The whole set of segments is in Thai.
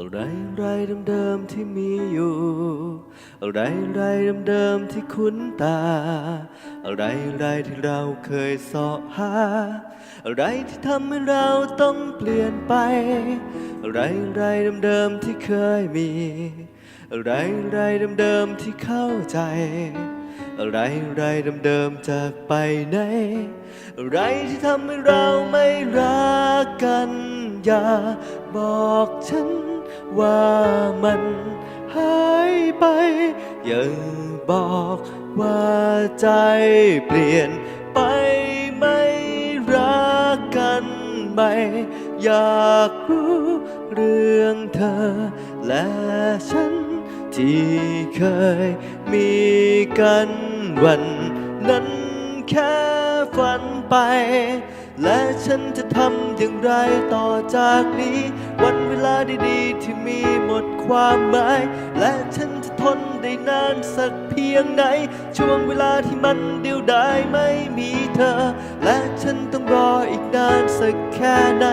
อะไรอะไรเดิมๆที่มีอยู่ อะไรอะไรเดิมๆที่คุ้นตา อะไรอะไรที่เราเคยสาะหา อะไรที่ทำให้เราต้องเปลี่ยนไป อะไรอะไรเดิมๆที่เคยมี อะไรอะไรเดิมๆที่เข้าใจ อะไรอะไรเดิมๆจากไปไหน อะไรที่ทำให้เราไม่รักกัน อย่าบอกฉัน ว่ามันหายไปอย่าบอกว่าใจเปลี่ยนไปไม่รักกันไหม อยากรู้เรื่องเธอ และฉันที่เคยมีกันวันนั้นแค่ฝันไป และฉันจะทำอย่างไรต่อจากนี้ วันเวลาดีๆ ที่มีหมดความหมาย และฉันจะทนได้นานสักเพียงไหน ช่วงเวลาที่มันเดียวดายไม่มีเธอ และฉันต้องรออีกนานสักแค่ไหน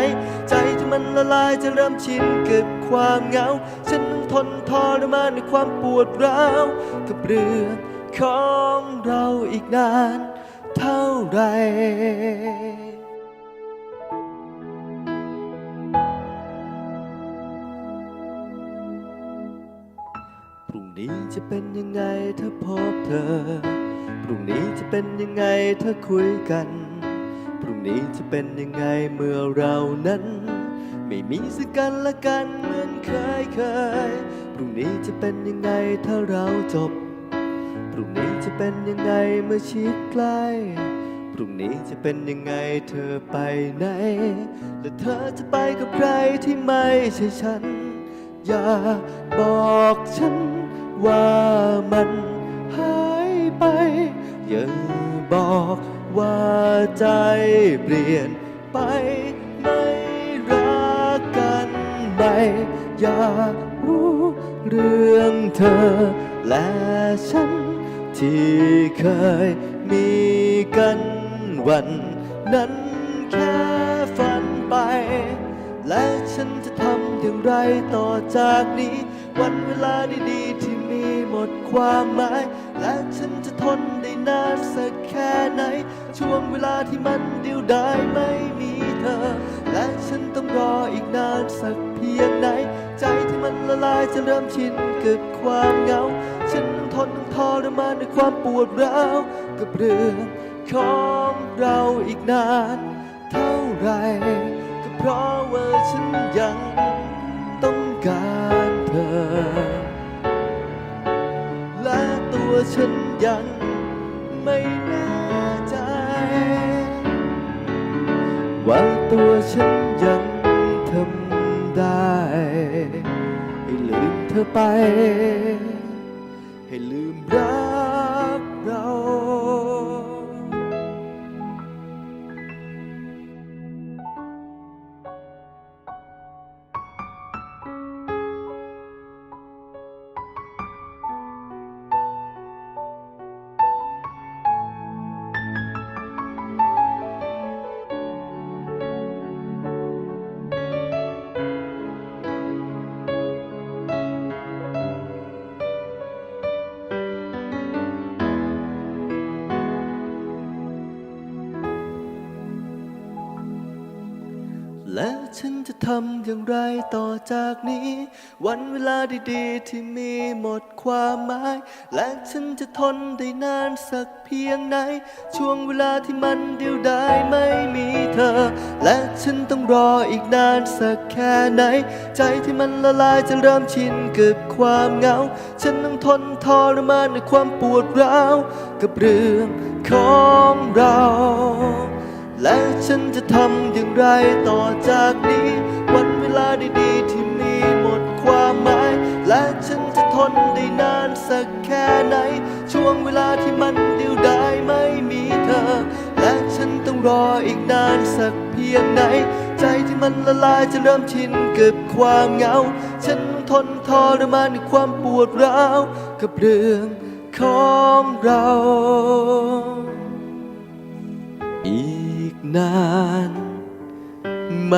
ใจที่มันละลายจะเริ่มชินกับความเหงา ฉันต้องทนทรมานในความปวดร้าวกับเรื่องของเราอีกนานเท่าไหร นี้จะเป็นยังไงถ้าพบเธอ พรุ่งนี้จะเป็นยังไงถ้าคุยกัน พรุ่งนี้จะเป็นยังไงเมื่อเรานั้น ไม่มีสักกันและกันเหมือนเคยเคย พรุ่งนี้จะเป็นยังไงถ้าเราจบ พรุ่งนี้จะเป็นยังไงเมื่อชิดใกล้พรุ่งนี้จะเป็นยังไงเธอไปไหน และเธอจะไปกับใครที่ไม่ใช่ฉัน อย่าบอกฉัน ว่ามันหายไป อย่าบอกว่าใจเปลี่ยนไปไม่รักกันไหมอยากรู้เรื่องเธอ และฉัน ที่เคยมีกันวันนั้นแค่ฝันไป และฉันจะทำอย่างไรต่อจากนี้ วันเวลาดีดี มีหมดความหมาย และฉันจะทนได้นานสักแค่ไหน ช่วงเวลาที่มันเดียวดายไม่มีเธอ และฉันต้องรออีกนานสักเพียงไหน ใจที่มันละลายจะเริ่มชินกับความเหงา ฉันทนทรมานในความปวดร้าวกับเรื่องของเราอีกนาน เท่าไหรก็เพราะว่าฉันยังต้องการเธอ ฉันยังไม่แน่ใจ ว่าตัวฉันยังทำได้ให้ลืมเธอไป ให้ลืมรักเรา และฉันจะทำอย่างไรต่อจากนี้ วันเวลาดีๆ ที่มีหมดความหมาย และฉันจะทนได้นานสักเพียงไหน ช่วงเวลาที่มันเดียวดายไม่มีเธอ และฉันต้องรออีกนานสักแค่ไหน ใจที่มันละลายจะเริ่มชินกับความเหงา ฉันต้องทนทรมานในความปวดร้าว กับเรื่องของเรา และฉันจะทำอย่างไรต่อจากนี้ วันเวลาดีๆที่มีหมดความหมาย และฉันจะทนได้นานสักแค่ไหน ช่วงเวลาที่มันเดียวดายไม่มีเธอ และฉันต้องรออีกนานสักเพียงไหน ใจที่มันละลายจะเริ่มชินกับความเหงา ฉันทนทรมานในความปวดร้าวกับเรื่องของเรา อีกนานไหม